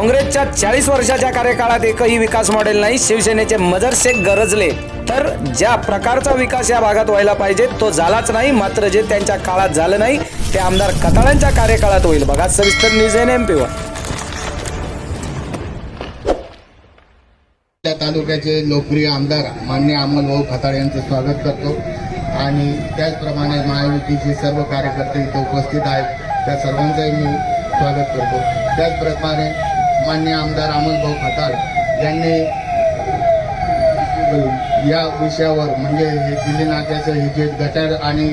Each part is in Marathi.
काँग्रेसच्या चाळीस वर्षाच्या कार्यकाळात एकही विकास मॉडेल नाही. शिवसेनेचे मदरसे गरजले. तर ज्या प्रकारचा विकास या भागात व्हायला पाहिजे तो झालाच नाही. मात्र जे त्यांच्या काळात झालं नाही ते आमदार खताळांच्या कार्यकाळात होईल. बघा सविस्तर न्यूज एन एम पीवर त्या तालुक्याचे लोकप्रिय आमदार मान्य अमोल भाऊ खताळ यांचं स्वागत करतो. आणि त्याचप्रमाणे महायुतीचे सर्व कार्यकर्ते इथे उपस्थित आहेत. त्या सर्वांचंही मी स्वागत करतो. त्याचप्रमाणे मान्य आमदार अमोल भाऊ खताळ यांनी या विषयावर म्हणजे हे दिल्ली नाक्याचं हे जे गटर आणि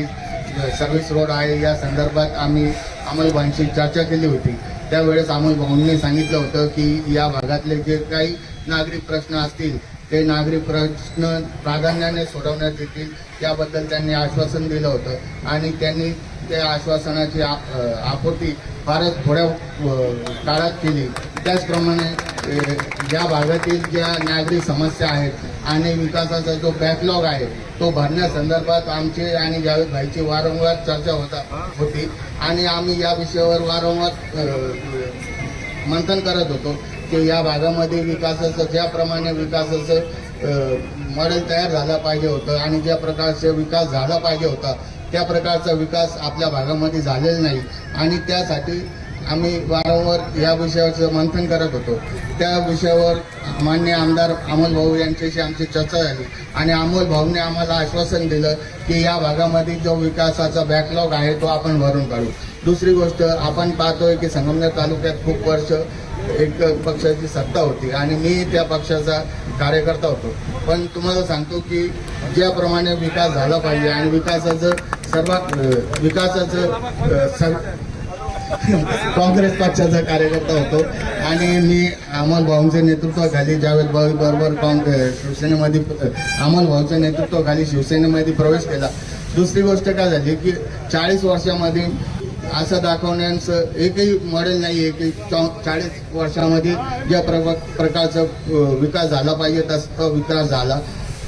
सर्व्हिस रोड आहे या संदर्भात आम्ही अमलभाऊंशी चर्चा केली होती. त्यावेळेस अमलभाऊंनी सांगितलं होतं की या भागातले जे काही नागरिक प्रश्न असतील ते नागरिक प्रश्न प्राधान्याने सोडवण्यात येतील याबद्दल त्यांनी आश्वासन दिलं होतं. आणि त्यांनी त्या आश्वासनाची आपूर्ती फारच थोड्या काळात केली. त्याचप्रमाणे ज्या या भागातील ज्या नागरिक समस्या आहेत आणि विकासाचा जो बॅकलॉग आहे तो भरण्यासंदर्भात आमचे आणि जावेद भाईची वारंवार चर्चा होता होती. आणि आम्ही या विषयावर वारंवार मंथन करत होतो की या भागामध्ये विकासाचं ज्याप्रमाणे विकासाचं मॉडेल तयार झाला पाहिजे होतं आणि ज्या प्रकारचा विकास झाला पाहिजे होता त्या प्रकारचा विकास आपल्या भागामध्ये झालेला नाही. आणि त्यासाठी आम्ही वारंवार या विषयाचं मंथन करत होतो. त्या विषयावर मान्य आमदार अमोल भाऊ यांच्याशी आमची चर्चा झाली. आणि अमोल भाऊने आम्हाला आश्वासन दिलं की या भागामध्ये जो विकासाचा बॅकलॉग आहे तो आपण भरून काढू. दुसरी गोष्ट आपण पाहतोय की संगमनेर तालुक्यात खूप वर्ष एक पक्षाची सत्ता होती आणि मी त्या पक्षाचा कार्यकर्ता होतो. पण तुम्हाला सांगतो की ज्याप्रमाणे विकास झाला पाहिजे आणि विकासाचं सर्वात विकासाचं सर- काँग्रेस पक्षाचा कार्यकर्ता होतो. आणि मी अमोल भाऊंच्या नेतृत्वाखाली जावेद भाऊ बरोबर काँग्रेस शिवसेनेमध्ये अमोल भाऊच्या नेतृत्वाखाली शिवसेनेमध्ये प्रवेश केला. दुसरी गोष्ट काय झाली की चाळीस वर्षामध्ये असं दाखवण्याचं एकही मॉडेल नाही आहे की चाळीस वर्षामध्ये ज्या प्र प्रकारचा विकास झाला पाहिजे तसा विकास झाला.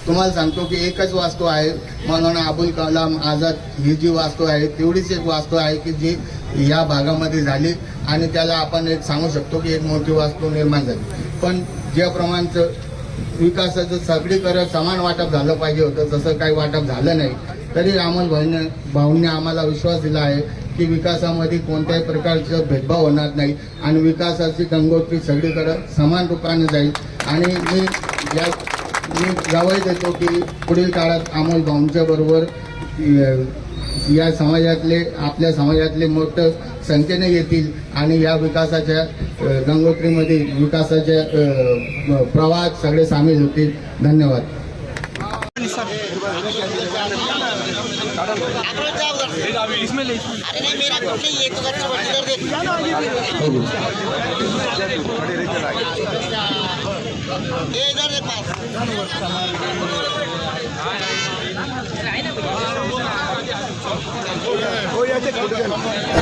तुम्हाला सांगतो की एकच वास्तू आहे मौलाना अबुल कलाम आझाद ही जी वास्तू आहे तेवढीच एक वास्तू आहे की जी या भागामध्ये झाली आणि त्याला आपण एक सांगू शकतो की एक मोठी वास्तू निर्माण झाली. पण ज्या प्रमाणचं विकासाचं सगळीकडं समान वाटप झालं पाहिजे होतं तसं काही वाटप झालं नाही. तरी अमोल भाईने भाऊंनी आम्हाला विश्वास दिला आहे की विकासामध्ये कोणत्याही प्रकारचा भेदभाव होणार नाही आणि विकासाची गंगोत्री सगळीकडं समान रूपाने जाईल. आणि मी या मी ग्वाही देतो की पुढील काळात अमोल भाऊंच्या बरोबर या समाजातले आपल्या समाजातले मोठं संख्येने येतील आणि या विकासाच्या गंगोत्रीमध्ये विकासाच्या प्रवाहात सगळे सामील होतील. धन्यवाद. अरे नहीं